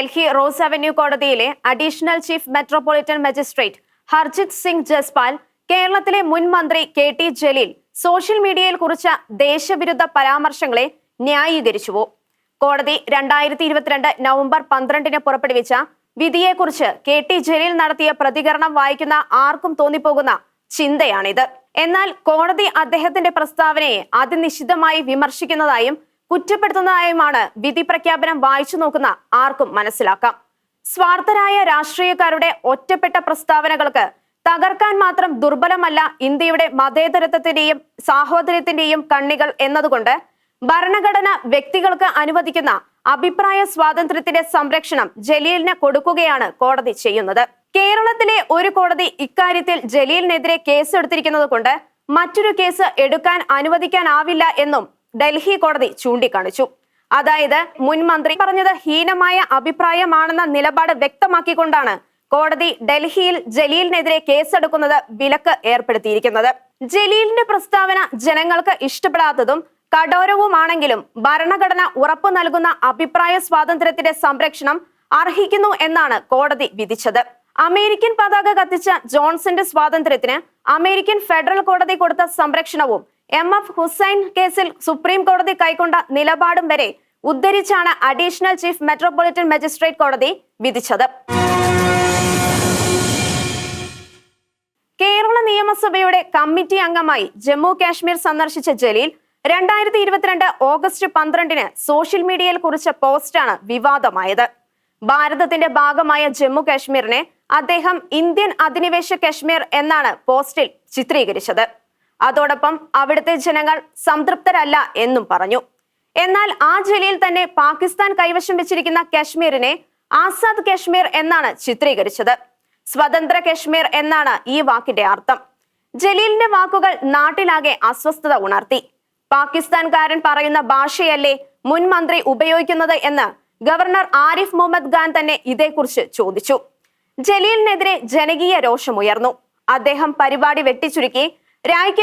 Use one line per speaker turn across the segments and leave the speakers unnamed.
Delhi rose avenue കോടതിയിലെ additional chief metropolitan magistrate Harjit Singh Jaspal കേരളത്തിലെ മുൻ മന്ത്രി കെ ടി ജലീൽ സോഷ്യൽ മീഡിയയിൽ കുറിച്ച ദേശവിരുദ്ധ പരാമർശങ്ങളെ ന്യായീകരിച്ചുവോ? കോടതി രണ്ടായിരത്തി ഇരുപത്തിരണ്ട് നവംബർ പന്ത്രണ്ടിന് പുറപ്പെടുവിച്ച വിധിയെക്കുറിച്ച് കെ ടി ജലീൽ നടത്തിയ പ്രതികരണം വായിക്കുന്ന ആർക്കും തോന്നിപ്പോകുന്ന ചിന്തയാണിത്. എന്നാൽ കോടതി അദ്ദേഹത്തിന്റെ പ്രസ്താവനയെ അതിനിശിതമായി വിമർശിക്കുന്നതായും കുറ്റപ്പെടുത്തുന്നതായുമാണ് വിധി പ്രഖ്യാപനം വായിച്ചു നോക്കുന്ന ആർക്കും മനസ്സിലാക്കാം. സ്വാർത്ഥരായ രാഷ്ട്രീയക്കാരുടെ ഒറ്റപ്പെട്ട പ്രസ്താവനകൾക്ക് തകർക്കാൻ മാത്രം ദുർബലമല്ല ഇന്ത്യയുടെ മതേതരത്വത്തിന്റെയും സാഹോദര്യത്തിന്റെയും കണ്ണികൾ എന്നതുകൊണ്ട് ഭരണഘടന വ്യക്തികൾക്ക് അനുവദിക്കുന്ന അഭിപ്രായ സ്വാതന്ത്ര്യത്തിന്റെ സംരക്ഷണം ജലീലിന് കൊടുക്കുകയാണ് കോടതി ചെയ്യുന്നത്. കേരളത്തിലെ ഒരു കോടതി ഇക്കാര്യത്തിൽ ജലീലിനെതിരെ കേസ് എടുത്തിരിക്കുന്നത് കൊണ്ട് മറ്റൊരു കേസ് എടുക്കാൻ അനുവദിക്കാനാവില്ല എന്നും ഡൽഹി കോടതി ചൂണ്ടിക്കാണിച്ചു. അതായത് മുൻ മന്ത്രി പറഞ്ഞത് ഹീനമായ അഭിപ്രായമാണെന്ന നിലപാട് വ്യക്തമാക്കിക്കൊണ്ടാണ് കോടതി ഡൽഹിയിൽ ജലീലിനെതിരെ കേസെടുക്കുന്നത് വിലക്ക് ഏർപ്പെടുത്തിയിരിക്കുന്നത്. ജലീലിന്റെ പ്രസ്താവന ജനങ്ങൾക്ക് ഇഷ്ടപ്പെടാത്തതും കഠോരവുമാണെങ്കിലും ഭരണഘടന ഉറപ്പു നൽകുന്ന അഭിപ്രായ സ്വാതന്ത്ര്യത്തിന്റെ സംരക്ഷണം അർഹിക്കുന്നു എന്നാണ് കോടതി വിധിച്ചത്. അമേരിക്കൻ പതാക കത്തിച്ച ജോൺസന്റെ സ്വാതന്ത്ര്യത്തിന് അമേരിക്കൻ ഫെഡറൽ കോടതി കൊടുത്ത സംരക്ഷണവും എം എഫ് ഹുസൈൻ കേസിൽ സുപ്രീം കോടതി കൈക്കൊണ്ട നിലപാടും വരെ ഉദ്ധരിച്ചാണ് അഡീഷണൽ ചീഫ് മെട്രോപൊളിറ്റൻ മജിസ്ട്രേറ്റ് കോടതി വിധിച്ചത്. കേരള നിയമസഭയുടെ കമ്മിറ്റി അംഗമായി ജമ്മു കാശ്മീർ സന്ദർശിച്ച ജലീൽ രണ്ടായിരത്തി ഇരുപത്തിരണ്ട് ഓഗസ്റ്റ് പന്ത്രണ്ടിന് സോഷ്യൽ മീഡിയയിൽ കുറിച്ച പോസ്റ്റാണ് വിവാദമായത്. ഭാരതത്തിന്റെ ഭാഗമായ ജമ്മു കാശ്മീരിനെ അദ്ദേഹം ഇന്ത്യൻ അധിനിവേശ കാശ്മീർ എന്നാണ് പോസ്റ്റിൽ ചിത്രീകരിച്ചത്. അതോടൊപ്പം അവിടുത്തെ ജനങ്ങൾ സംതൃപ്തരല്ല എന്നും പറഞ്ഞു. എന്നാൽ ആ ജലീൽ തന്നെ പാകിസ്ഥാൻ കൈവശം വെച്ചിരിക്കുന്ന കാശ്മീരിനെ ആസാദ് കാശ്മീർ എന്നാണ് ചിത്രീകരിച്ചത്. സ്വതന്ത്ര കാശ്മീർ എന്നാണ് ഈ വാക്കിന്റെ അർത്ഥം. ജലീലിന്റെ വാക്കുകൾ നാട്ടിലാകെ അസ്വസ്ഥത ഉണർത്തി. പാകിസ്ഥാൻകാരൻ പറയുന്ന ഭാഷയല്ലേ മുൻ മന്ത്രി ഉപയോഗിക്കുന്നത് എന്ന് ഗവർണർ ആരിഫ് മുഹമ്മദ് ഖാൻ തന്നെ ഇതേക്കുറിച്ച് ചോദിച്ചു. ജലീലിനെതിരെ ജനകീയ രോഷമുയർന്നു. അദ്ദേഹം പരിപാടി വെട്ടിച്ചുരുക്കി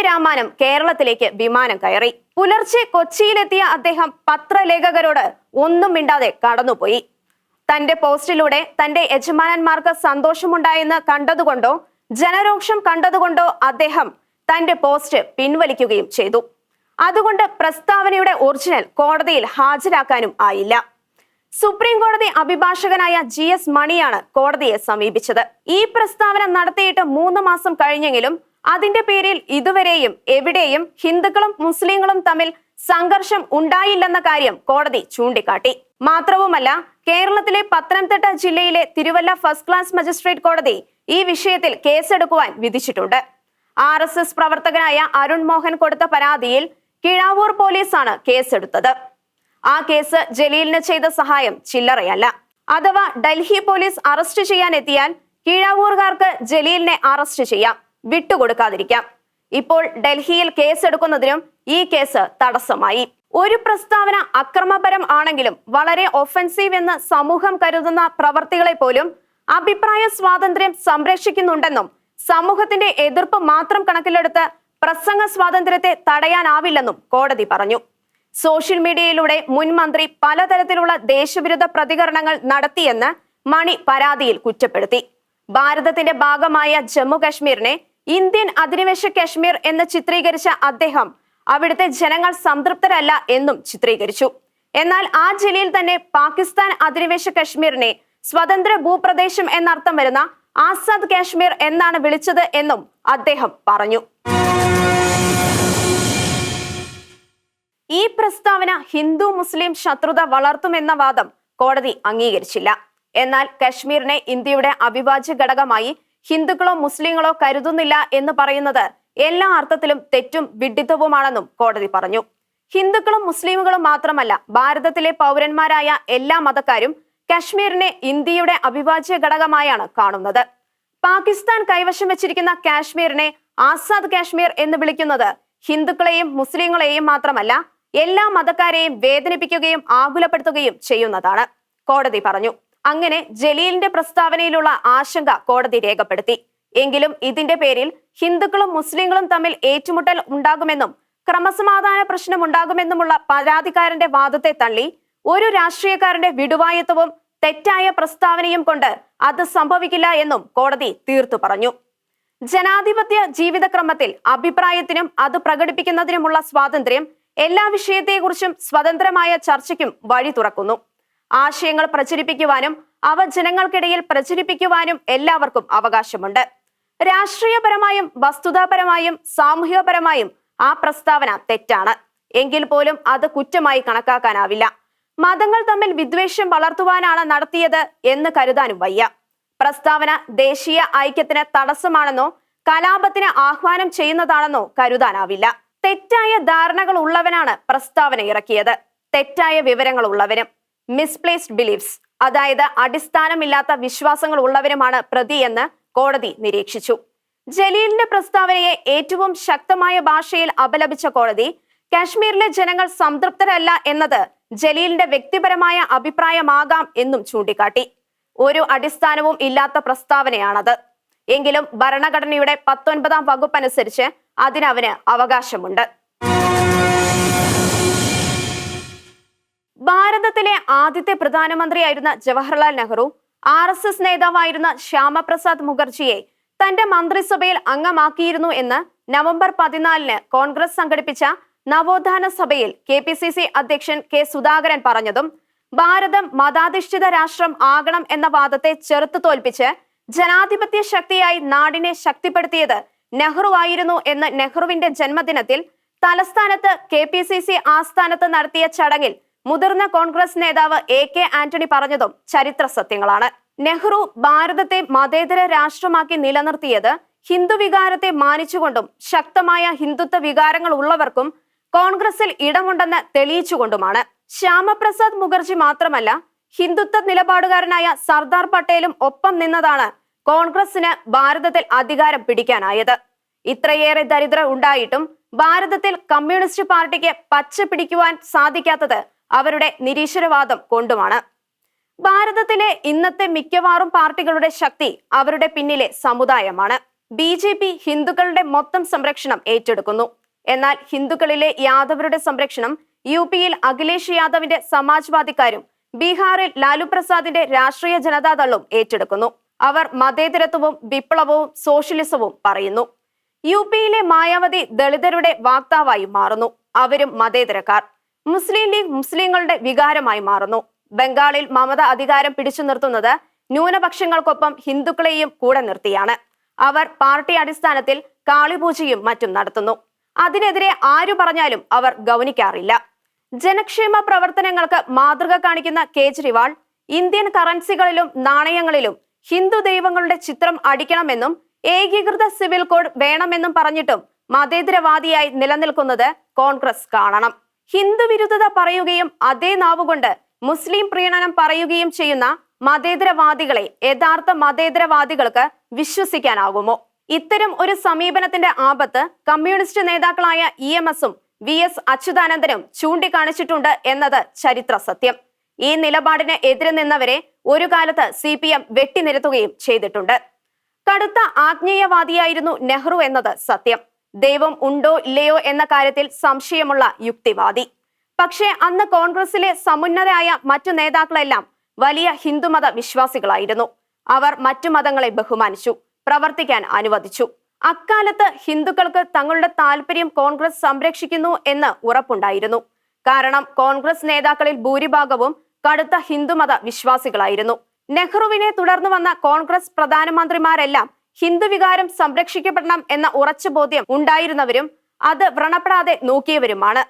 രാമാനം കേരളത്തിലേക്ക് വിമാനം കയറി. പുലർച്ചെ കൊച്ചിയിലെത്തിയ അദ്ദേഹം പത്രലേഖകരോട് ഒന്നും മിണ്ടാതെ കടന്നുപോയി. തന്റെ പോസ്റ്റിലൂടെ തന്റെ യജമാനന്മാർക്ക് സന്തോഷമുണ്ടായെന്ന് കണ്ടതുകൊണ്ടോ ജനരോക്ഷം കണ്ടതുകൊണ്ടോ അദ്ദേഹം തന്റെ പോസ്റ്റ് പിൻവലിക്കുകയും ചെയ്തു. അതുകൊണ്ട് പ്രസ്താവനയുടെ ഒറിജിനൽ കോടതിയിൽ ഹാജരാക്കാനും ആയില്ല. സുപ്രീം കോടതി അഭിഭാഷകനായ ജി എസ് മണിയാണ് കോടതിയെ സമീപിച്ചത്. ഈ പ്രസ്താവന നടത്തിയിട്ട് മൂന്ന് മാസം കഴിഞ്ഞെങ്കിലും അതിന്റെ പേരിൽ ഇതുവരെയും എവിടെയും ഹിന്ദുക്കളും മുസ്ലിങ്ങളും തമ്മിൽ സംഘർഷം ഉണ്ടായില്ലെന്ന കാര്യം കോടതി ചൂണ്ടിക്കാട്ടി. മാത്രവുമല്ല കേരളത്തിലെ പത്തനംതിട്ട ജില്ലയിലെ തിരുവല്ല ഫസ്റ്റ് ക്ലാസ് മജിസ്ട്രേറ്റ് കോടതി ഈ വിഷയത്തിൽ കേസെടുക്കുവാൻ വിധിച്ചിട്ടുണ്ട്. ആർ എസ് എസ് പ്രവർത്തകനായ അരുൺ മോഹൻ കൊടുത്ത പരാതിയിൽ കിഴാവൂർ പോലീസാണ് കേസെടുത്തത്. ആ കേസ് ജലീലിന് ചെയ്ത സഹായം ചില്ലറയല്ല. അഥവാ ഡൽഹി പോലീസ് അറസ്റ്റ് ചെയ്യാൻ എത്തിയാൽ കീഴാവൂർകാർക്ക് ജലീലിനെ അറസ്റ്റ് ചെയ്യാം. വിട്ടുകൊടുക്കാതിരിക്കാം. ഇപ്പോൾ ഡൽഹിയിൽ കേസെടുക്കുന്നതിനും ഈ കേസ് തടസ്സമായി. ഒരു പ്രസ്താവന അക്രമപരം ആണെങ്കിലും വളരെ ഒഫൻസീവ് എന്ന് സമൂഹം കരുതുന്ന പ്രവർത്തികളെ പോലും അഭിപ്രായ സ്വാതന്ത്ര്യം സംരക്ഷിക്കുന്നുണ്ടെന്നും സമൂഹത്തിന്റെ എതിർപ്പ് മാത്രം കണക്കിലെടുത്ത് പ്രസംഗ സ്വാതന്ത്ര്യത്തെ തടയാനാവില്ലെന്നും കോടതി പറഞ്ഞു. സോഷ്യൽ മീഡിയയിലൂടെ മുൻ മന്ത്രി പലതരത്തിലുള്ള ദേശവിരുദ്ധ പ്രതികരണങ്ങൾ നടത്തിയെന്ന് മണി പരാതിയിൽ കുറ്റപ്പെടുത്തി. ഭാരതത്തിന്റെ ഭാഗമായ ജമ്മു കാശ്മീരിനെ ഇന്ത്യൻ അധിനിവേശ കശ്മീർ എന്ന് ചിത്രീകരിച്ച അദ്ദേഹം അവിടുത്തെ ജനങ്ങൾ സംതൃപ്തരല്ല എന്നും ചിത്രീകരിച്ചു. എന്നാൽ ആ ജില്ലയിൽ തന്നെ പാകിസ്ഥാൻ അധിനിവേശ കശ്മീരിനെ സ്വതന്ത്ര ഭൂപ്രദേശം എന്നർത്ഥം വരുന്ന ആസാദ് കാശ്മീർ എന്നാണ് വിളിച്ചത് എന്നും അദ്ദേഹം പറഞ്ഞു. ഈ പ്രസ്താവന ഹിന്ദു മുസ്ലിം ശത്രുത വളർത്തുമെന്ന വാദം കോടതി അംഗീകരിച്ചില്ല. എന്നാൽ കശ്മീരിനെ ഇന്ത്യയുടെ അവിഭാജ്യ ഘടകമായി ഹിന്ദുക്കളോ മുസ്ലിങ്ങളോ കരുതുന്നില്ല എന്ന് പറയുന്നത് എല്ലാ അർത്ഥത്തിലും തെറ്റും വിഡിത്തവുമാണെന്നും കോടതി പറഞ്ഞു. ഹിന്ദുക്കളും മുസ്ലിമുകളും മാത്രമല്ല ഭാരതത്തിലെ പൗരന്മാരായ എല്ലാ മതക്കാരും കശ്മീരിനെ ഇന്ത്യയുടെ അവിഭാജ്യ ഘടകമായാണ് കാണുന്നത്. പാകിസ്ഥാൻ കൈവശം വെച്ചിരിക്കുന്ന കാശ്മീരിനെ ആസാദ് കാശ്മീർ എന്ന് വിളിക്കുന്നത് ഹിന്ദുക്കളെയും മുസ്ലിങ്ങളെയും മാത്രമല്ല എല്ലാ മതക്കാരെയും വേദനിപ്പിക്കുകയും ആകുലപ്പെടുത്തുകയും ചെയ്യുന്നതാണ്. കോടതി പറഞ്ഞു. അങ്ങനെ ജലീലിന്റെ പ്രസ്താവനയിലുള്ള ആശങ്ക കോടതി രേഖപ്പെടുത്തി. എങ്കിലും ഇതിന്റെ പേരിൽ ഹിന്ദുക്കളും മുസ്ലിങ്ങളും തമ്മിൽ ഏറ്റുമുട്ടൽ ഉണ്ടാകുമെന്നും ക്രമസമാധാന പ്രശ്നം ഉണ്ടാകുമെന്നുമുള്ള പരാതിക്കാരന്റെ വാദത്തെ തള്ളി ഒരു രാഷ്ട്രീയക്കാരന്റെ വിടുവായത്വവും തെറ്റായ പ്രസ്താവനയും കൊണ്ട് അത് സംഭവിക്കില്ല എന്നും കോടതി തീർത്തു പറഞ്ഞു. ജനാധിപത്യ ജീവിതക്രമത്തിൽ അഭിപ്രായത്തിനും അത് പ്രകടിപ്പിക്കുന്നതിനുമുള്ള സ്വാതന്ത്ര്യം എല്ലാ വിഷയത്തെക്കുറിച്ചും സ്വതന്ത്രമായ ചർച്ചയ്ക്കും വഴി തുറക്കുന്നു. ആശയങ്ങൾ പ്രചരിപ്പിക്കുവാനും അവ ജനങ്ങൾക്കിടയിൽ പ്രചരിപ്പിക്കുവാനും എല്ലാവർക്കും അവകാശമുണ്ട്. രാഷ്ട്രീയപരമായും വസ്തുതാപരമായും സാമൂഹികപരമായും ആ പ്രസ്താവന തെറ്റാണ്. എങ്കിൽ പോലും അത് കുറ്റമായി കണക്കാക്കാനാവില്ല. മതങ്ങൾ തമ്മിൽ വിദ്വേഷം വളർത്തുവാനാണ് നടത്തിയത് എന്ന് കരുതാനും വയ്യ. പ്രസ്താവന ദേശീയ ഐക്യത്തിന് തടസ്സമാണെന്നോ കലാപത്തിന് ആഹ്വാനം ചെയ്യുന്നതാണെന്നോ കരുതാനാവില്ല. തെറ്റായ ധാരണകൾ ഉള്ളവനാണ് പ്രസ്താവന ഇറക്കിയത്. തെറ്റായ വിവരങ്ങൾ ഉള്ളവനും മിസ്പ്ലേസ്ഡ് ബിലീഫ്സ് അതായത് അടിസ്ഥാനമില്ലാത്ത വിശ്വാസങ്ങൾ ഉള്ളവരുമാണ് പ്രതി എന്ന് കോടതി നിരീക്ഷിച്ചു. ജലീലിന്റെ പ്രസ്താവനയെ ഏറ്റവും ശക്തമായ ഭാഷയിൽ അപലപിച്ച കോടതി കാശ്മീരിലെ ജനങ്ങൾ സംതൃപ്തരല്ല എന്നത് ജലീലിന്റെ വ്യക്തിപരമായ അഭിപ്രായമാകാം എന്നും ചൂണ്ടിക്കാട്ടി. ഒരു അടിസ്ഥാനവും ഇല്ലാത്ത പ്രസ്താവനയാണത്. എങ്കിലും ഭരണഘടനയുടെ പത്തൊൻപതാം വകുപ്പ് അനുസരിച്ച് അതിനവന് അവകാശമുണ്ട്. ഭാരതത്തിലെ ആദ്യത്തെ പ്രധാനമന്ത്രിയായിരുന്ന Jawaharlal Nehru R S S നേതാവായിരുന്ന ശ്യാമപ്രസാദ് മുഖർജിയെ തന്റെ മന്ത്രിസഭയിൽ അംഗമാക്കിയിരുന്നു എന്ന് നവംബർ പതിനാലിന് കോൺഗ്രസ് സംഘടിപ്പിച്ച നവോത്ഥാന സഭയിൽ കെ പി സി സി അധ്യക്ഷൻ കെ സുധാകരൻ പറഞ്ഞതും ഭാരതം മതാധിഷ്ഠിത രാഷ്ട്രം ആകണം എന്ന വാദത്തെ ചെറുത്തു തോൽപ്പിച്ച് ജനാധിപത്യ ശക്തിയായി നാടിനെ ശക്തിപ്പെടുത്തിയത് നെഹ്റു ആയിരുന്നു എന്ന് നെഹ്റുവിന്റെ ജന്മദിനത്തിൽ തലസ്ഥാനത്ത് കെ പി സി സി ആസ്ഥാനത്ത് നടത്തിയ ചടങ്ങിൽ മുതിർന്ന കോൺഗ്രസ് നേതാവ് എ കെ ആന്റണി പറഞ്ഞതും ചരിത്ര സത്യങ്ങളാണ്. നെഹ്റു ഭാരതത്തെ മതേതര രാഷ്ട്രമാക്കി നിലനിർത്തിയത് ഹിന്ദു വികാരത്തെ മാനിച്ചുകൊണ്ടും ശക്തമായ ഹിന്ദുത്വ വികാരങ്ങൾ ഉള്ളവർക്കും കോൺഗ്രസിൽ ഇടമുണ്ടെന്ന് തെളിയിച്ചുകൊണ്ടുമാണ്. ശ്യാമപ്രസാദ് മുഖർജി മാത്രമല്ല ഹിന്ദുത്വ നിലപാടുകാരനായ സർദാർ പട്ടേലും ഒപ്പം നിന്നതാണ് കോൺഗ്രസിന് ഭാരതത്തിൽ അധികാരം പിടിക്കാനായത്. ഇത്രയേറെ ദരിദ്രം ഉണ്ടായിട്ടും ഭാരതത്തിൽ കമ്മ്യൂണിസ്റ്റ് പാർട്ടിക്ക് പച്ച പിടിക്കുവാൻ സാധിക്കാത്തത് അവരുടെ നിരീശ്വരവാദം കൊണ്ടുമാണ്. ഭാരതത്തിലെ ഇന്നത്തെ മിക്കവാറും പാർട്ടികളുടെ ശക്തി അവരുടെ പിന്നിലെ സമുദായമാണ്. ബി ജെ പി ഹിന്ദുക്കളുടെ മൊത്തം സംരക്ഷണം ഏറ്റെടുക്കുന്നു. എന്നാൽ ഹിന്ദുക്കളിലെ യാദവരുടെ സംരക്ഷണം യു പിയിൽ അഖിലേഷ് യാദവിന്റെ സമാജ്വാദിക്കാരും ബീഹാറിൽ ലാലു പ്രസാദിന്റെ രാഷ്ട്രീയ ജനതാദളും ഏറ്റെടുക്കുന്നു. അവർ മതേതരത്വവും വിപ്ലവവും സോഷ്യലിസവും പറയുന്നു. യു പിയിലെ മായാവതി ദളിതരുടെ വാക്താവായി മാറുന്നു. അവരും മതേതരക്കാർ. മുസ്ലിം ലീഗ് മുസ്ലിങ്ങളുടെ വികാരമായി മാറുന്നു. ബംഗാളിൽ മമത അധികാരം പിടിച്ചു നിർത്തുന്നത് ന്യൂനപക്ഷങ്ങൾക്കൊപ്പം ഹിന്ദുക്കളെയും കൂടെ നിർത്തിയാണ്. അവർ പാർട്ടി അടിസ്ഥാനത്തിൽ കാളിപൂജയും മറ്റും നടത്തുന്നു. അതിനെതിരെ ആരു പറഞ്ഞാലും അവർ ഗൗനിക്കാറില്ല. ജനക്ഷേമ പ്രവർത്തനങ്ങൾക്ക് മാതൃക കാണിക്കുന്ന കേജ്രിവാൾ ഇന്ത്യൻ കറൻസികളിലും നാണയങ്ങളിലും ഹിന്ദു ദൈവങ്ങളുടെ ചിത്രം അടിക്കണമെന്നും ഏകീകൃത സിവിൽ കോഡ് വേണമെന്നും പറഞ്ഞിട്ടും മതേതരവാദിയായി നിലനിൽക്കുന്നത് കോൺഗ്രസ് കാണണം. ഹിന്ദു വിരുദ്ധത പറയുകയും അതേ നാവുകൊണ്ട് മുസ്ലിം പ്രീണനം പറയുകയും ചെയ്യുന്ന മതേതരവാദികളെ യഥാർത്ഥ മതേതരവാദികൾക്ക് വിശ്വസിക്കാനാകുമോ? ഇത്തരം ഒരു സമീപനത്തിന്റെ ആപത്ത് കമ്മ്യൂണിസ്റ്റ് നേതാക്കളായ ഇ എം എസും വി എസ് അച്യുതാനന്ദനും ചൂണ്ടിക്കാണിച്ചിട്ടുണ്ട് എന്നത് ചരിത്ര സത്യം. ഈ നിലപാടിന് എതിരെ നിന്നവരെ ഒരു കാലത്ത് സി പി എം വെട്ടിനിരത്തുകയും ചെയ്തിട്ടുണ്ട്. കടുത്ത ആജ്ഞേയവാദിയായിരുന്നു നെഹ്റു എന്നത് സത്യം. ദൈവം ഉണ്ടോ ഇല്ലയോ എന്ന കാര്യത്തിൽ സംശയമുള്ള യുക്തിവാദി. പക്ഷേ അന്ന് കോൺഗ്രസിലെ സമുന്നതരായ മറ്റു നേതാക്കളെല്ലാം വലിയ ഹിന്ദുമത വിശ്വാസികളായിരുന്നു. അവർ മറ്റു മതങ്ങളെ ബഹുമാനിച്ചു പ്രവർത്തിക്കാൻ അനുവദിച്ചു. അക്കാലത്ത് ഹിന്ദുക്കൾക്ക് തങ്ങളുടെ താല്പര്യം കോൺഗ്രസ് സംരക്ഷിക്കുന്നു എന്ന് ഉറപ്പുണ്ടായിരുന്നു. കാരണം കോൺഗ്രസ് നേതാക്കളിൽ ഭൂരിഭാഗവും കടുത്ത ഹിന്ദുമത വിശ്വാസികളായിരുന്നു. നെഹ്റുവിനെ തുടർന്നു വന്ന കോൺഗ്രസ് പ്രധാനമന്ത്രിമാരെല്ലാം ഹിന്ദു വികാരം സംരക്ഷിക്കപ്പെടണം എന്ന ഉറച്ച ബോധ്യം ഉണ്ടായിരുന്നവരും അത് വ്രണപ്പെടാതെ നോക്കിയവരുമാണ്.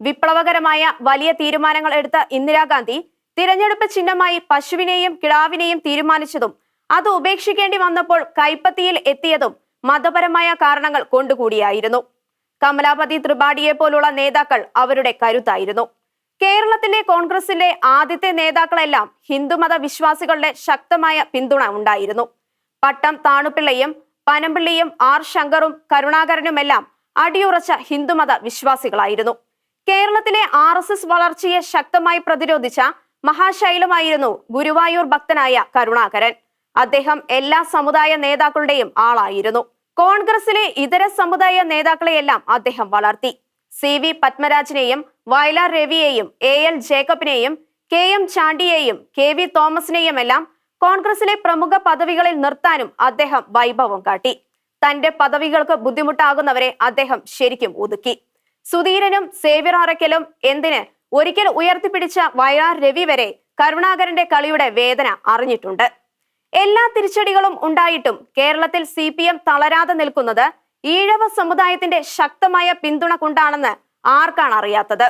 വിപ്ലവകരമായ വലിയ തീരുമാനങ്ങൾ എടുത്ത ഇന്ദിരാഗാന്ധി തിരഞ്ഞെടുപ്പ് ചിഹ്നമായി പശുവിനെയും കിടാവിനെയും തീരുമാനിച്ചതും അത് ഉപേക്ഷിക്കേണ്ടി വന്നപ്പോൾ കൈപ്പത്തിയിൽ എത്തിയതും മതപരമായ കാരണങ്ങൾ കൊണ്ടുകൂടിയായിരുന്നു. കമലാപതി ത്രിപാഠിയെ പോലുള്ള നേതാക്കൾ അവരുടെ കരുത്തായിരുന്നു. കേരളത്തിലെ കോൺഗ്രസിന്റെ ആദ്യത്തെ നേതാക്കളെല്ലാം ഹിന്ദുമത വിശ്വാസികളുടെ ശക്തമായ പിന്തുണ ഉണ്ടായിരുന്നു. പട്ടം താണുപിള്ളയും പനമ്പിള്ളിയും ആർ ശങ്കറും കരുണാകരനുമെല്ലാം അടിയുറച്ച ഹിന്ദുമത വിശ്വാസികളായിരുന്നു. കേരളത്തിലെ ആർ എസ് എസ് വളർച്ചയെ ശക്തമായി പ്രതിരോധിച്ച മഹാശൈലമായിരുന്നു ഗുരുവായൂർ ഭക്തനായ കരുണാകരൻ. അദ്ദേഹം എല്ലാ സമുദായ നേതാക്കളുടെയും ആളായിരുന്നു. കോൺഗ്രസിലെ ഇതര സമുദായ നേതാക്കളെയെല്ലാം അദ്ദേഹം വളർത്തി. സി വി പത്മരാജനെയും വയലാർ രവിയെയും എ എൽ ജേക്കബിനെയും കെ എം ചാണ്ടിയെയും കെ വി തോമസിനെയും എല്ലാം കോൺഗ്രസിലെ പ്രമുഖ പദവികളിൽ നിർത്താനും അദ്ദേഹം വൈഭവം കാട്ടി. തന്റെ പദവികൾക്ക് ബുദ്ധിമുട്ടാകുന്നവരെ അദ്ദേഹം ശരിക്കും ഒതുക്കി. സുധീരനും സേവ്യർ അറയ്ക്കലും എന്തിന് ഒരിക്കൽ ഉയർത്തിപ്പിടിച്ച വയലാർ രവി വരെ കരുണാകരന്റെ കളിയുടെ വേദന അറിഞ്ഞിട്ടുണ്ട്. എല്ലാ തിരിച്ചടികളും ഉണ്ടായിട്ടും കേരളത്തിൽ സി പി എം തളരാതെ നിൽക്കുന്നത് ഈഴവ സമുദായത്തിന്റെ ശക്തമായ പിന്തുണ കൊണ്ടാണെന്ന് ആർക്കാണ് അറിയാത്തത്?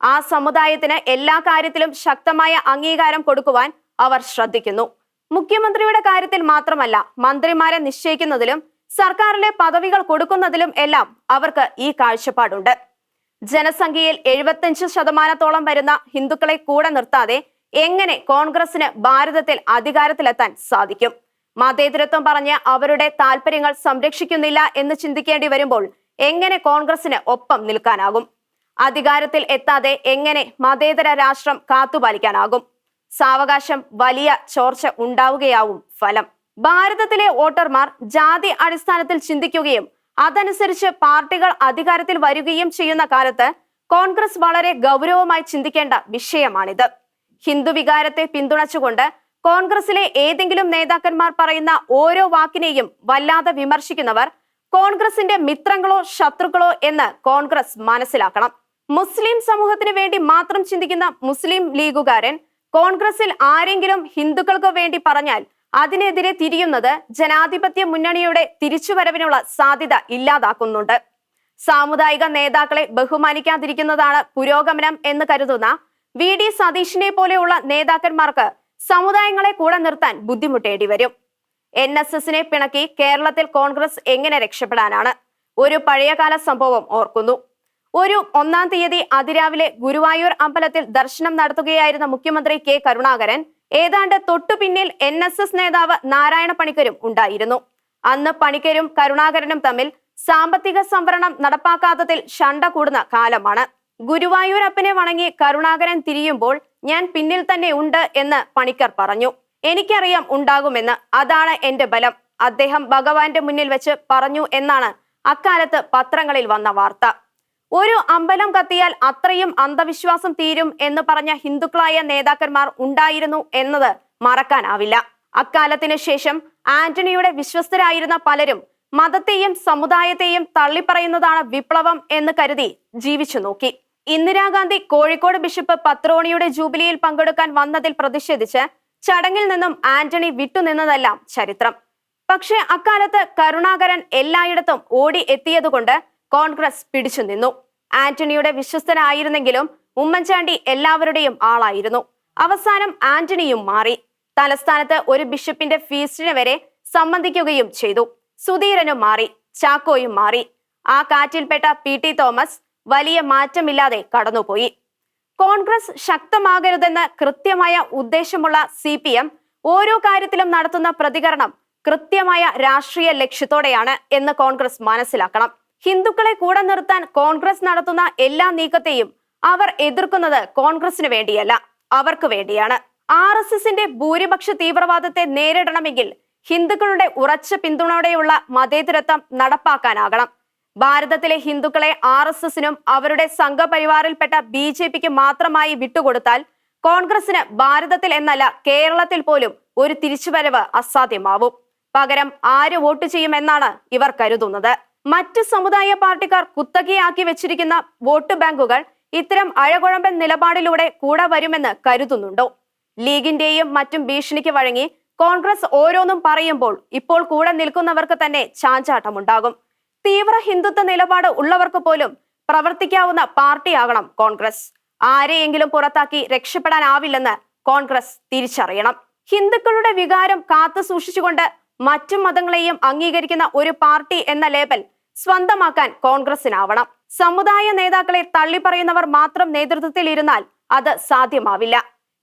ആ സമുദായത്തിന് എല്ലാ കാര്യത്തിലും ശക്തമായ അംഗീകാരം കൊടുക്കുവാൻ അവർ ശ്രദ്ധിക്കുന്നു. മുഖ്യമന്ത്രിയുടെ കാര്യത്തിൽ മാത്രമല്ല മന്ത്രിമാരെ നിശ്ചയിക്കുന്നതിലും സർക്കാരിലെ പദവികൾ കൊടുക്കുന്നതിലും എല്ലാം അവർക്ക് ഈ കാഴ്ചപ്പാടുണ്ട്. ജനസംഖ്യയിൽ എഴുപത്തിയഞ്ച് ശതമാനത്തോളം വരുന്ന ഹിന്ദുക്കളെ കൂടെ നിർത്താതെ എങ്ങനെ കോൺഗ്രസിന് ഭാരതത്തിൽ അധികാരത്തിലെത്താൻ സാധിക്കും? മതേതരത്വം പറഞ്ഞ് അവരുടെ താല്പര്യങ്ങൾ സംരക്ഷിക്കുന്നില്ല എന്ന് ചിന്തിക്കേണ്ടി വരുമ്പോൾ എങ്ങനെ കോൺഗ്രസിന് ഒപ്പം നിൽക്കാനാകും? അധികാരത്തിൽ എത്താതെ എങ്ങനെ മതേതര രാഷ്ട്രം കാത്തുപാലിക്കാനാകും? സാവകാശം വലിയ ചോർച്ച ഉണ്ടാവുകയാവും ഫലം. ഭാരതത്തിലെ വോട്ടർമാർ ജാതി അടിസ്ഥാനത്തിൽ ചിന്തിക്കുകയും അതനുസരിച്ച് പാർട്ടികൾ അധികാരത്തിൽ വരികയും ചെയ്യുന്ന കാലത്ത് കോൺഗ്രസ് വളരെ ഗൗരവമായി ചിന്തിക്കേണ്ട വിഷയമാണിത്. ഹിന്ദു വികാരത്തെ പിന്തുണച്ചുകൊണ്ട് കോൺഗ്രസിലെ ഏതെങ്കിലും നേതാക്കന്മാർ പറയുന്ന ഓരോ വാക്കിനെയും വല്ലാതെ വിമർശിക്കുന്നവർ കോൺഗ്രസിന്റെ മിത്രങ്ങളോ ശത്രുക്കളോ എന്ന് കോൺഗ്രസ് മനസ്സിലാക്കണം. മുസ്ലിം സമൂഹത്തിന് വേണ്ടി മാത്രം ചിന്തിക്കുന്ന മുസ്ലിം ലീഗുകാരൻ കോൺഗ്രസിൽ ആരെങ്കിലും ഹിന്ദുക്കൾക്ക് വേണ്ടി പറഞ്ഞാൽ അതിനെതിരെ തിരിയുന്നത് ജനാധിപത്യ മുന്നണിയുടെ തിരിച്ചുവരവിനുള്ള സാധ്യത ഇല്ലാതാക്കുന്നുണ്ട്. സാമുദായിക നേതാക്കളെ ബഹുമാനിക്കാതിരിക്കുന്നതാണ് പുരോഗമനം എന്ന് കരുതുന്ന വി. ഡി. സതീഷിനെ പോലെയുള്ള നേതാക്കന്മാർക്ക് സമുദായങ്ങളെ കൂടെ നിർത്താൻ ബുദ്ധിമുട്ടേണ്ടി വരും. എൻ എസ് എസിനെ പിണക്കി കേരളത്തിൽ കോൺഗ്രസ് എങ്ങനെ രക്ഷപ്പെടാനാണ്? ഒരു പഴയകാല സംഭവം ഓർക്കുന്നു. ഒരു ഒന്നാം തീയതി അതിരാവിലെ ഗുരുവായൂർ അമ്പലത്തിൽ ദർശനം നടത്തുകയായിരുന്ന മുഖ്യമന്ത്രി കെ കരുണാകരൻ ഏതാണ്ട് തൊട്ടു പിന്നിൽ എൻ എസ് എസ് നേതാവ് നാരായണ പണിക്കരും ഉണ്ടായിരുന്നു. അന്ന് പണിക്കരും കരുണാകരനും തമ്മിൽ സാമ്പത്തിക സംവരണം നടപ്പാക്കാത്തതിൽ ഷണ്ട കൂടുന്ന കാലമാണ്. ഗുരുവായൂരപ്പനെ വണങ്ങി കരുണാകരൻ തിരിയുമ്പോൾ ഞാൻ പിന്നിൽ തന്നെ ഉണ്ട് എന്ന് പണിക്കർ പറഞ്ഞു. എനിക്കറിയാം ഉണ്ടാകുമെന്ന് അതാണ് എന്റെ ബലം. അദ്ദേഹം ഭഗവാന്റെ മുന്നിൽ വെച്ച് പറഞ്ഞു എന്നാണ് അക്കാലത്ത് പത്രങ്ങളിൽ വന്ന വാർത്ത. ഒരു അമ്പലം കത്തിയാൽ അത്രയും അന്ധവിശ്വാസം തീരും എന്ന് പറഞ്ഞ ഹിന്ദുക്കളായ നേതാക്കന്മാർ ഉണ്ടായിരുന്നു എന്നത് മറക്കാനാവില്ല. അക്കാലത്തിന് ശേഷം ആന്റണിയുടെ വിശ്വസ്തരായിരുന്ന പലരും മതത്തെയും സമുദായത്തെയും തള്ളിപ്പറയുന്നതാണ് വിപ്ലവം എന്ന് കരുതി ജീവിച്ചു നോക്കി. ഇന്ദിരാഗാന്ധി കോഴിക്കോട് ബിഷപ്പ് പത്രോണിയുടെ ജൂബിലിയിൽ പങ്കെടുക്കാൻ വന്നതിൽ പ്രതിഷേധിച്ച് ചടങ്ങിൽ നിന്നും ആന്റണി വിട്ടുനിന്നതെല്ലാം ചരിത്രം. പക്ഷേ അക്കാലത്ത് കരുണാകരൻ എല്ലായിടത്തും ഓടി എത്തിയതുകൊണ്ട് കോൺഗ്രസ് പിടിച്ചു നിന്നു. ആന്റണിയുടെ വിശ്വസ്തനായിരുന്നെങ്കിലും ഉമ്മൻചാണ്ടി എല്ലാവരുടെയും ആളായിരുന്നു. അവസാനം ആന്റണിയും മാറി. തലസ്ഥാനത്ത് ഒരു ബിഷപ്പിന്റെ ഫീസ്റ്റിന് വരെ സംബന്ധിക്കുകയും ചെയ്തു. സുധീരനും മാറി. ചാക്കോയും മാറി. ആ കാറ്റിൽപ്പെട്ട പി ടി തോമസ് വലിയ മാറ്റമില്ലാതെ കടന്നുപോയി. കോൺഗ്രസ് ശക്തമാകരുതെന്ന് കൃത്യമായ ഉദ്ദേശമുള്ള സി പി എം ഓരോ കാര്യത്തിലും നടത്തുന്ന പ്രതികരണം കൃത്യമായ രാഷ്ട്രീയ ലക്ഷ്യത്തോടെയാണ് എന്ന് കോൺഗ്രസ് മനസ്സിലാക്കണം. ഹിന്ദുക്കളെ കൂടെ നിർത്താൻ കോൺഗ്രസ് നടത്തുന്ന എല്ലാ നീക്കത്തെയും അവർ എതിർക്കുന്നത് കോൺഗ്രസിന് വേണ്ടിയല്ല അവർക്ക് വേണ്ടിയാണ്. ആർ എസ് എസിന്റെ ഭൂരിപക്ഷ തീവ്രവാദത്തെ നേരിടണമെങ്കിൽ ഹിന്ദുക്കളുടെ ഉറച്ച പിന്തുണയോടെയുള്ള മതേതരത്വം നടപ്പാക്കാനാകണം. ഭാരതത്തിലെ ഹിന്ദുക്കളെ ആർ എസ് എസിനും അവരുടെ സംഘപരിവാറിൽപ്പെട്ട ബി ജെ പിക്ക് മാത്രമായി വിട്ടുകൊടുത്താൽ കോൺഗ്രസിന് ഭാരതത്തിൽ എന്നല്ല കേരളത്തിൽ പോലും ഒരു തിരിച്ചുവരവ് അസാധ്യമാവും. പകരം ആര് വോട്ട് ചെയ്യുമെന്നാണ് ഇവർ കരുതുന്നത്. മറ്റ് സമുദായ പാർട്ടിക്കാർ കുത്തകയാക്കി വെച്ചിരിക്കുന്ന വോട്ട് ബാങ്കുകൾ ഇത്തരം അഴകുഴമ്പൻ നിലപാടിലൂടെ കൂടെ വരുമെന്ന് കരുതുന്നുണ്ടോ? ലീഗിന്റെയും മറ്റും ഭീഷണിക്ക് വഴങ്ങി കോൺഗ്രസ് ഓരോന്നും പറയുമ്പോൾ ഇപ്പോൾ കൂടെ നിൽക്കുന്നവർക്ക് തന്നെ ചാഞ്ചാട്ടമുണ്ടാകും. തീവ്ര ഹിന്ദുത്വ നിലപാട് ഉള്ളവർക്ക് പോലും പ്രവർത്തിക്കാവുന്ന പാർട്ടിയാകണം കോൺഗ്രസ്. ആരെയെങ്കിലും പുറത്താക്കി രക്ഷപ്പെടാനാവില്ലെന്ന് കോൺഗ്രസ് തിരിച്ചറിയണം. ഹിന്ദുക്കളുടെ വികാരം കാത്തു സൂക്ഷിച്ചുകൊണ്ട് മറ്റു മതങ്ങളെയും അംഗീകരിക്കുന്ന ഒരു പാർട്ടി എന്ന ലേബൽ സ്വന്തമാക്കാൻ കോൺഗ്രസിനാവണം. സമുദായ നേതാക്കളെ തള്ളിപ്പറയുന്നവർ മാത്രം നേതൃത്വത്തിൽ ഇരുന്നാൽ അത് സാധ്യമാവില്ല.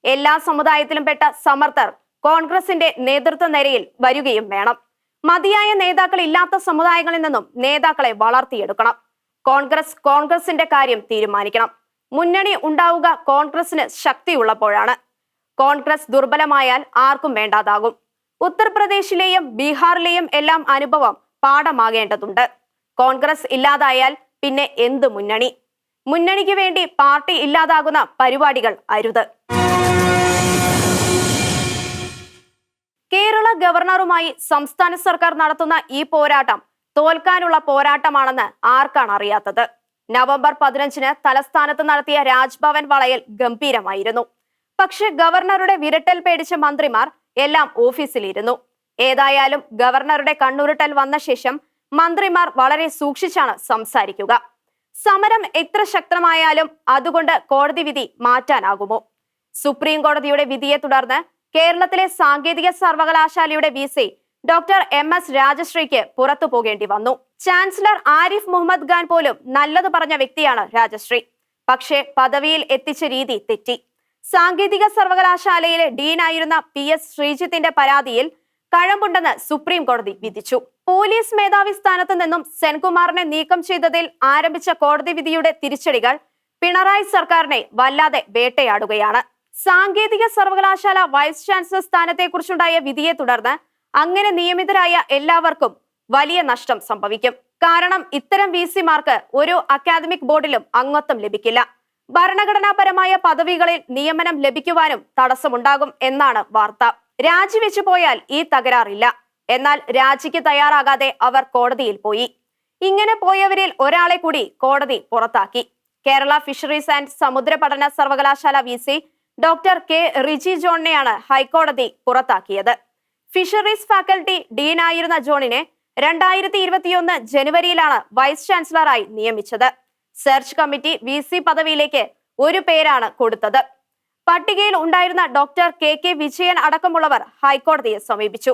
എല്ലാ സമുദായത്തിലും പെട്ട സമർത്ഥർ കോൺഗ്രസിന്റെ നേതൃത്വ നിരയിൽ വരികയും വേണം. മതിയായ നേതാക്കൾ ഇല്ലാത്ത സമുദായങ്ങളിൽ നിന്നും നേതാക്കളെ വളർത്തിയെടുക്കണം. കോൺഗ്രസ് കോൺഗ്രസിന്റെ കാര്യം തീരുമാനിക്കണം. മുന്നണി ഉണ്ടാവുക കോൺഗ്രസിന് ശക്തിയുള്ളപ്പോഴാണ്. കോൺഗ്രസ് ദുർബലമായാൽ ആർക്കും വേണ്ടാതാകും. ഉത്തർപ്രദേശിലെയും ബീഹാറിലെയും എല്ലാം അനുഭവം പാഠമാകേണ്ടതുണ്ട്. കോൺഗ്രസ് ഇല്ലാതായാൽ പിന്നെ എന്ത് മുന്നണി? മുന്നണിക്ക് വേണ്ടി പാർട്ടി ഇല്ലാതാകുന്ന പരിപാടികൾ അരുത്. കേരള ഗവർണറുമായി സംസ്ഥാന സർക്കാർ നടത്തുന്ന ഈ പോരാട്ടം തോൽക്കാനുള്ള പോരാട്ടമാണെന്ന് ആർക്കാണ് അറിയാത്തത്? നവംബർ പതിനഞ്ചിന് തലസ്ഥാനത്ത് നടത്തിയ രാജ്ഭവൻ വളയൽ ഗംഭീരമായിരുന്നു. പക്ഷെ ഗവർണറുടെ വിരട്ടൽ പേടിച്ച മന്ത്രിമാർ എല്ലാം ഓഫീസിലിരുന്നു. ഏതായാലും ഗവർണറുടെ കണ്ണുരുട്ടൽ വന്ന ശേഷം മന്ത്രിമാർ വളരെ സൂക്ഷിച്ചാണ് സംസാരിക്കുക. സമരം എത്ര ശക്തമായാലും അതുകൊണ്ട് കോടതി വിധി മാറ്റാനാകുമോ? സുപ്രീം കോടതിയുടെ വിധിയെ തുടർന്ന് കേരളത്തിലെ സാങ്കേതിക സർവകലാശാലയുടെ V C doctor M S രാജശ്രീക്ക് പുറത്തു പോകേണ്ടി വന്നു. ചാൻസലർ ആരിഫ് മുഹമ്മദ് ഖാൻ പോലും നല്ലത് പറഞ്ഞ വ്യക്തിയാണ് രാജശ്രീ. പക്ഷേ പദവിയിൽ എത്തിച്ച രീതി തെറ്റി. സാങ്കേതിക സർവകലാശാലയിലെ ഡീനായിരുന്ന പി എസ് ശ്രീജിത്തിന്റെ പരാതിയിൽ കഴമ്പുണ്ടെന്ന് സുപ്രീം കോടതി വിധിച്ചു. പോലീസ് മേധാവി സ്ഥാനത്ത് നിന്നും സെൻകുമാറിനെ നീക്കം ചെയ്തതിൽ ആരംഭിച്ച കോടതി വിധിയുടെ തിരിച്ചടികൾ പിണറായി സർക്കാരിനെ വല്ലാതെ വേട്ടയാടുകയാണ്. സാങ്കേതിക സർവകലാശാല വൈസ് ചാൻസലർ സ്ഥാനത്തെക്കുറിച്ചുണ്ടായ വിധിയെ തുടർന്ന് അങ്ങനെ നിയമിതരായ എല്ലാവർക്കും വലിയ നഷ്ടം സംഭവിക്കും. കാരണം ഇത്തരം വി സിമാർക്ക് ഒരു അക്കാദമിക് ബോർഡിലും അംഗത്വം ലഭിക്കില്ല. ഭരണഘടനാപരമായ പദവികളിൽ നിയമനം ലഭിക്കുവാനും തടസ്സമുണ്ടാകും എന്നാണ് വാർത്ത. രാജിവെച്ചു പോയാൽ ഈ തകരാറില്ല. എന്നാൽ രാജിക്ക് തയ്യാറാകാതെ അവർ കോടതിയിൽ പോയി. ഇങ്ങനെ പോയവരിൽ ഒരാളെ കൂടി കോടതി പുറത്താക്കി. കേരള ഫിഷറീസ് ആൻഡ് സമുദ്ര പഠന സർവകലാശാല V C doctor K Riji ജോണിനെയാണ് ഹൈക്കോടതി പുറത്താക്കിയത്. ഫിഷറീസ് ഫാക്കൽറ്റി ഡീനായിരുന്ന ജോണിനെ രണ്ടായിരത്തി ഇരുപത്തിയൊന്ന് ജനുവരിയിലാണ് വൈസ് ചാൻസലറായി നിയമിച്ചത്. സെർച്ച് കമ്മിറ്റി വി സി പദവിയിലേക്ക് ഒരു പേരാണ് കൊടുത്തത്. പട്ടികയിൽ ഉണ്ടായിരുന്ന ഡോക്ടർ കെ കെ വിജയൻ അടക്കമുള്ളവർ ഹൈക്കോടതിയെ സമീപിച്ചു.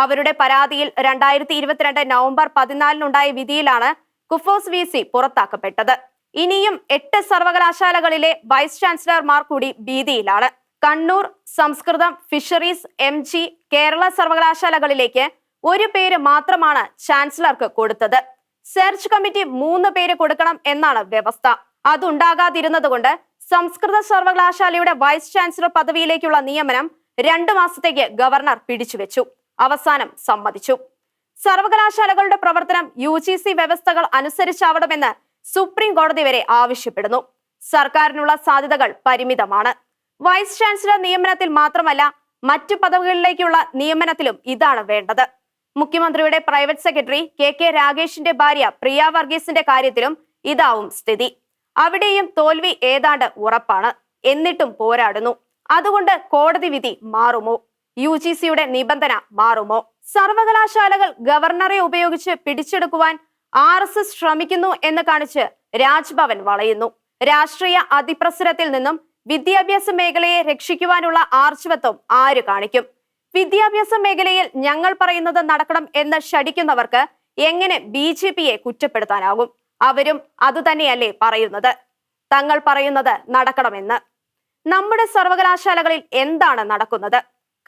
അവരുടെ പരാതിയിൽ രണ്ടായിരത്തി ഇരുപത്തിരണ്ട് നവംബർ പതിനാലിനുണ്ടായ വിധിയിലാണ് കുഫോസ് വി സി പുറത്താക്കപ്പെട്ടത്. ഇനിയും എട്ട് സർവകലാശാലകളിലെ വൈസ് ചാൻസലർമാർ കൂടി ഭീതിയിലാണ്. Kannur Samskritam fisheries M G Kerala സർവകലാശാലകളിലേക്ക് ഒരു പേര് മാത്രമാണ് ചാൻസലർക്ക് കൊടുത്തത്. സെർച്ച് കമ്മിറ്റി മൂന്ന് പേര് കൊടുക്കണം എന്നാണ് വ്യവസ്ഥ. അതുണ്ടാകാതിരുന്നതുകൊണ്ട് സംസ്കൃത സർവകലാശാലയുടെ വൈസ് ചാൻസലർ പദവിയിലേക്കുള്ള നിയമനം രണ്ടു മാസത്തേക്ക് ഗവർണർ പിടിച്ചുവെച്ചു. അവസാനം സമ്മതിച്ചു. സർവകലാശാലകളുടെ പ്രവർത്തനം യു ജി സി വ്യവസ്ഥകൾ അനുസരിച്ചാവണമെന്ന് സുപ്രീം കോടതി വരെ ആവശ്യപ്പെടുന്നു. സർക്കാരിനുള്ള സാധ്യതകൾ പരിമിതമാണ്. വൈസ് ചാൻസലർ നിയമനത്തിൽ മാത്രമല്ല മറ്റു പദവികളിലേക്കുള്ള നിയമനത്തിലും ഇതാണ് വേണ്ടത്. മുഖ്യമന്ത്രിയുടെ പ്രൈവറ്റ് സെക്രട്ടറി കെ കെ രാഗേഷിന്റെ ഭാര്യ പ്രിയ വർഗീസിന്റെ കാര്യത്തിലും ഇതാവും സ്ഥിതി. അവിടെയും തോൽവി ഏതാണ്ട് ഉറപ്പാണ്. എന്നിട്ടും പോരാടുന്നു. അതുകൊണ്ട് കോടതി വിധി മാറുമോ? യു ജി സിയുടെ നിബന്ധന മാറുമോ? സർവകലാശാലകൾ ഗവർണറെ ഉപയോഗിച്ച് പിടിച്ചെടുക്കുവാൻ ആർ എസ് എസ് ശ്രമിക്കുന്നു എന്ന് കാണിച്ച് രാജ്ഭവൻ വളയുന്നു. രാഷ്ട്രീയ അതിപ്രസരത്തിൽ നിന്നും വിദ്യാഭ്യാസ മേഖലയെ രക്ഷിക്കുവാനുള്ള ആർജവത്വം ആര് കാണിക്കും? വിദ്യാഭ്യാസ മേഖലയിൽ ഞങ്ങൾ പറയുന്നത് നടക്കണം എന്ന് ഷടിക്കുന്നവർക്ക് എങ്ങനെ ബി ജെ പിയെ കുറ്റപ്പെടുത്താനാകും? അവരും അതുതന്നെയല്ലേ പറയുന്നത്. തങ്ങൾ പറയുന്നത് നടക്കണമെന്ന്. നമ്മുടെ സർവകലാശാലകളിൽ എന്താണ് നടക്കുന്നത്?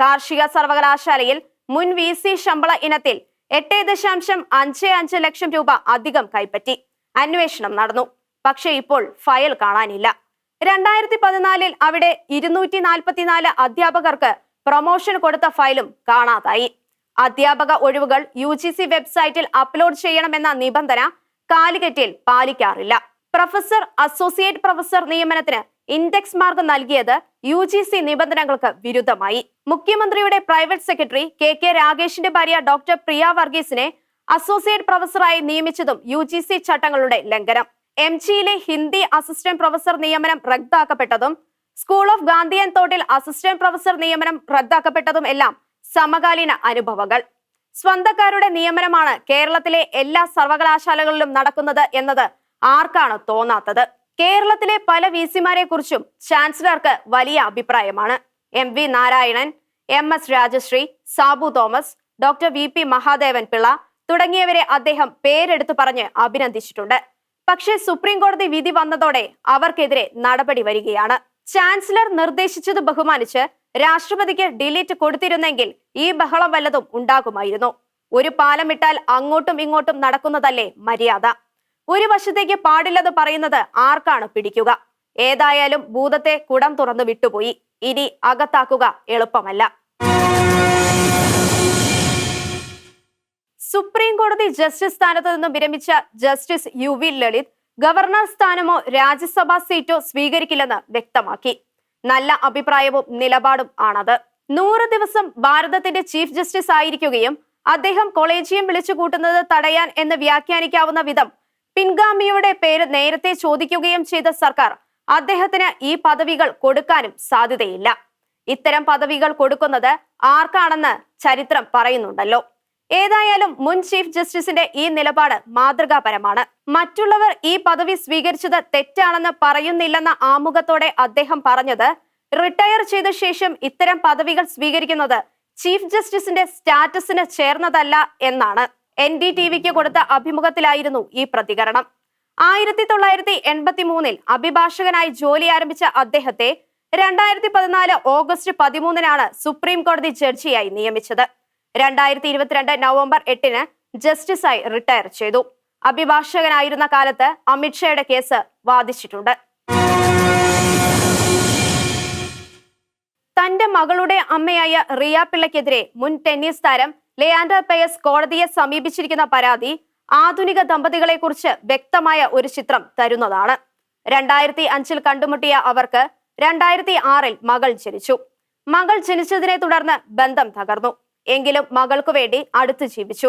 കാർഷിക സർവകലാശാലയിൽ മുൻ വി സി ശമ്പള ഇനത്തിൽ എട്ട് ദശാംശം അഞ്ച് അഞ്ച് ലക്ഷം രൂപ അധികം കൈപ്പറ്റി. അന്വേഷണം നടന്നു. പക്ഷേ ഇപ്പോൾ ഫയൽ കാണാനില്ല. രണ്ടായിരത്തി പതിനാലിൽ അവിടെ ഇരുന്നൂറ്റി നാൽപ്പത്തിനാല് അധ്യാപകർക്ക് പ്രൊമോഷൻ കൊടുത്ത ഫയലും കാണാതായി. അധ്യാപക ഒഴിവുകൾ യു ജി സി വെബ്സൈറ്റിൽ അപ്ലോഡ് ചെയ്യണമെന്ന നിബന്ധന കാലിക്കറ്റിൽ പാലിക്കാറില്ല. പ്രൊഫസർ അസോസിയേറ്റ് പ്രൊഫസർ നിയമനത്തിന് ഇൻഡെക്സ് മാർക്ക് നൽകിയത് യു ജി സി നിബന്ധനകൾക്ക് വിരുദ്ധമായി. മുഖ്യമന്ത്രിയുടെ പ്രൈവറ്റ് സെക്രട്ടറി കെ കെ രാഗേഷിന്റെ ഭാര്യ ഡോക്ടർ പ്രിയ വർഗീസിനെ അസോസിയേറ്റ് പ്രൊഫസറായി നിയമിച്ചതും യു ജി സി ചട്ടങ്ങളുടെ ലംഘനം. എം ജിയിലെ ഹിന്ദി അസിസ്റ്റന്റ് പ്രൊഫസർ നിയമനം റദ്ദാക്കപ്പെട്ടതും സ്കൂൾ ഓഫ് ഗാന്ധിയൻ തോട്ടിൽ അസിസ്റ്റന്റ് പ്രൊഫസർ നിയമനം റദ്ദാക്കപ്പെട്ടതും എല്ലാം സമകാലീന അനുഭവങ്ങൾ. സ്വന്തക്കാരുടെ നിയമനമാണ് കേരളത്തിലെ എല്ലാ സർവകലാശാലകളിലും നടക്കുന്നത് എന്നത് ആർക്കാണ് തോന്നാത്തത്? കേരളത്തിലെ പല വി സിമാരെ കുറിച്ചും ചാൻസലർക്ക് വലിയ അഭിപ്രായമാണ്. M V Narayanan M S Rajashree Sabu Thomas doctor V P Mahadevan Pillai തുടങ്ങിയവരെ അദ്ദേഹം പേരെടുത്തു പറഞ്ഞ് അഭിനന്ദിച്ചിട്ടുണ്ട്. പക്ഷേ സുപ്രീം കോടതി വിധി വന്നതോടെ അവർക്കെതിരെ നടപടി വരികയാണ്. ചാൻസലർ നിർദ്ദേശിച്ചത് ബഹുമാനിച്ച് രാഷ്ട്രപതിക്ക് ഡിലീറ്റ് കൊടുത്തിരുന്നെങ്കിൽ ഈ ബഹളം വല്ലതും ഉണ്ടാകുമായിരുന്നു. ഒരു പാലമിട്ടാൽ അങ്ങോട്ടും ഇങ്ങോട്ടും നടക്കുന്നതല്ലേ മര്യാദ. ഒരു വശത്തേക്ക് പാടില്ലെന്ന് പറയുന്നത് ആർക്കാണ് പിടിക്കുക? ഏതായാലും ഭൂതത്തെ കുടം തുറന്നു വിട്ടുപോയി. ഇനി അകത്താക്കുക എളുപ്പമല്ല. സുപ്രീം കോടതി ജസ്റ്റിസ് സ്ഥാനത്ത് നിന്നും വിരമിച്ച justice U V Lalit governor സ്ഥാനമോ Rajya Sabha സീറ്റോ സ്വീകരിക്കില്ലെന്ന് വ്യക്തമാക്കി. നല്ല അഭിപ്രായവും നിലപാടും ആണത്. നൂറ് ദിവസം ഭാരതത്തിന്റെ ചീഫ് ജസ്റ്റിസ് ആയിരിക്കുകയും അദ്ദേഹം കൊളേജിയം വിളിച്ചു കൂട്ടുന്നത് തടയാൻ എന്ന് വ്യാഖ്യാനിക്കാവുന്ന വിധം പിൻഗാമിയുടെ പേര് നേരത്തെ ചോദിക്കുകയും ചെയ്ത സർക്കാർ അദ്ദേഹത്തിന് ഈ പദവികൾ കൊടുക്കാനും സാധ്യതയില്ല. ഇത്തരം പദവികൾ കൊടുക്കുന്നത് ആർക്കാണെന്ന് ചരിത്രം പറയുന്നുണ്ടല്ലോ. ഏതായാലും മുൻ ചീഫ് ജസ്റ്റിസിന്റെ ഈ നിലപാട് മാതൃകാപരമാണ്. മറ്റുള്ളവർ ഈ പദവി സ്വീകരിച്ചത് തെറ്റാണെന്ന് പറയുന്നില്ലെന്ന ആമുഖത്തോടെ അദ്ദേഹം പറഞ്ഞത് റിട്ടയർ ചെയ്ത ശേഷം ഇത്തരം പദവികൾ സ്വീകരിക്കുന്നത് ചീഫ് ജസ്റ്റിസിന്റെ സ്റ്റാറ്റസിന് ചേർന്നതല്ല എന്നാണ്. എൻ ഡി ടി വിക്ക് കൊടുത്ത അഭിമുഖത്തിലായിരുന്നു ഈ പ്രതികരണം. ആയിരത്തി തൊള്ളായിരത്തി എൺപത്തി മൂന്നിൽ അഭിഭാഷകനായി ജോലി ആരംഭിച്ച അദ്ദേഹത്തെ രണ്ടായിരത്തി പതിനാല് ഓഗസ്റ്റ് പതിമൂന്നിനാണ് സുപ്രീം കോടതി ജഡ്ജിയായി നിയമിച്ചത്. രണ്ടായിരത്തി ഇരുപത്തിരണ്ട് നവംബർ എട്ടിന് ജസ്റ്റിസായി റിട്ടയർ ചെയ്തു. അഭിഭാഷകനായിരുന്ന കാലത്ത് അമിത്ഷായുടെ കേസ് വാദിച്ചിട്ടുണ്ട്. തന്റെ മകളുടെ അമ്മയായ റിയ പിള്ളയ്ക്കെതിരെ മുൻ ടെന്നീസ് താരം ലിയാൻഡർ പെയസ് കോടതിയെ സമീപിച്ചിരിക്കുന്ന പരാതി ആധുനിക ദമ്പതികളെ കുറിച്ച് വ്യക്തമായ ഒരു ചിത്രം തരുന്നതാണ്. രണ്ടായിരത്തി അഞ്ചിൽ കണ്ടുമുട്ടിയ അവർക്ക് രണ്ടായിരത്തി ആറിൽ മകൾ ജനിച്ചു. മകൾ ജനിച്ചതിനെ തുടർന്ന് ബന്ധം തകർന്നു. എങ്കിലും മകൾക്കു വേണ്ടി അടുത്ത് ജീവിച്ചു.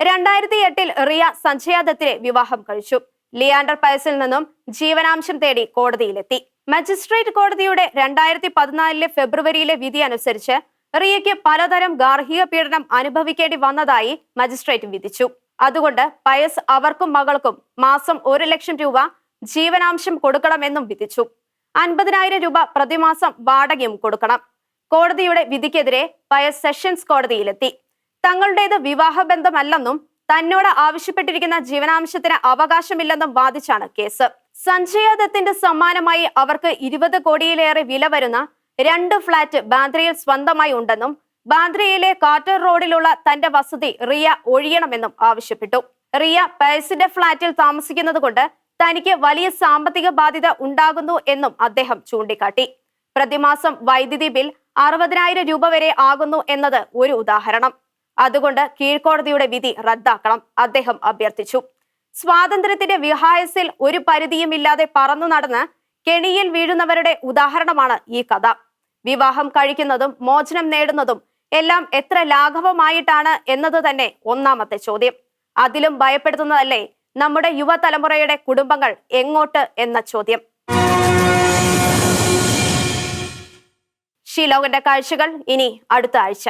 രണ്ടായിരത്തി എട്ടിൽ റിയ സഞ്ജയ ദത്തിനെ വിവാഹം കഴിച്ചു. ലിയാൻഡർ പയസിൽ നിന്നും ജീവനാംശം തേടി കോടതിയിലെത്തി. മജിസ്ട്രേറ്റ് കോടതിയുടെ രണ്ടായിരത്തി പതിനാലിലെ ഫെബ്രുവരിയിലെ വിധി അനുസരിച്ച് റിയയ്ക്ക് പലതരം ഗാർഹിക പീഡനം അനുഭവിക്കേണ്ടി വന്നതായി മജിസ്ട്രേറ്റ് വിധിച്ചു. അതുകൊണ്ട് പയസ് അവർക്കും മകൾക്കും മാസം ഒരു ലക്ഷം രൂപ ജീവനാംശം കൊടുക്കണമെന്നും വിധിച്ചു. അൻപതിനായിരം രൂപ പ്രതിമാസം വാടകയും കൊടുക്കണം. കോടതിയുടെ വിധിക്കെതിരെ പയസ് സെഷൻസ് കോടതിയിലെത്തി. തങ്ങളുടേത് വിവാഹബന്ധമല്ലെന്നും തന്നോട് ആവശ്യപ്പെട്ടിരിക്കുന്ന ജീവനാംശത്തിന് അവകാശമില്ലെന്നും വാദിച്ചാണ് കേസ്. സഞ്ജയ ദത്തിന്റെ സമ്മാനമായി അവർക്ക് ഇരുപത് കോടിയിലേറെ വില വരുന്ന രണ്ട് ഫ്ളാറ്റ് ബാന്ദ്രയിൽ സ്വന്തമായി ഉണ്ടെന്നും ബാന്ദ്രയിലെ കാറ്റർ റോഡിലുള്ള തന്റെ വസതി റിയ ഒഴിയണമെന്നും ആവശ്യപ്പെട്ടു. റിയ പേഴ്സിന്റെ ഫ്ളാറ്റിൽ താമസിക്കുന്നത് കൊണ്ട് തനിക്ക് വലിയ സാമ്പത്തിക ബാധ്യത ഉണ്ടാകുന്നു എന്നും അദ്ദേഹം ചൂണ്ടിക്കാട്ടി. പ്രതിമാസം വൈദ്യുതി ബിൽ അറുപതിനായിരം രൂപ വരെ ആകുന്നു എന്നത് ഒരു ഉദാഹരണം. അതുകൊണ്ട് കീഴ്ക്കോടതിയുടെ വിധി റദ്ദാക്കണം അദ്ദേഹം അഭ്യർത്ഥിച്ചു. സ്വാതന്ത്ര്യത്തിന്റെ വിഹായസിൽ ഒരു പരിധിയും ഇല്ലാതെ പറന്നു നടന്ന് കെണിയിൽ വീഴുന്നവരുടെ ഉദാഹരണമാണ് ഈ കഥ. വിവാഹം കഴിക്കുന്നതും മോചനം നേടുന്നതും എല്ലാം എത്ര ലാഘവമായിട്ടാണ് എന്നത് തന്നെ ഒന്നാമത്തെ ചോദ്യം. അതിലും ഭയപ്പെടുത്തുന്നതല്ലേ നമ്മുടെ യുവതലമുറയുടെ കുടുംബങ്ങൾ എങ്ങോട്ട് എന്ന ചോദ്യം. ഷീലോകന്റെ കാഴ്ചകൾ ഇനി അടുത്ത ആഴ്ച.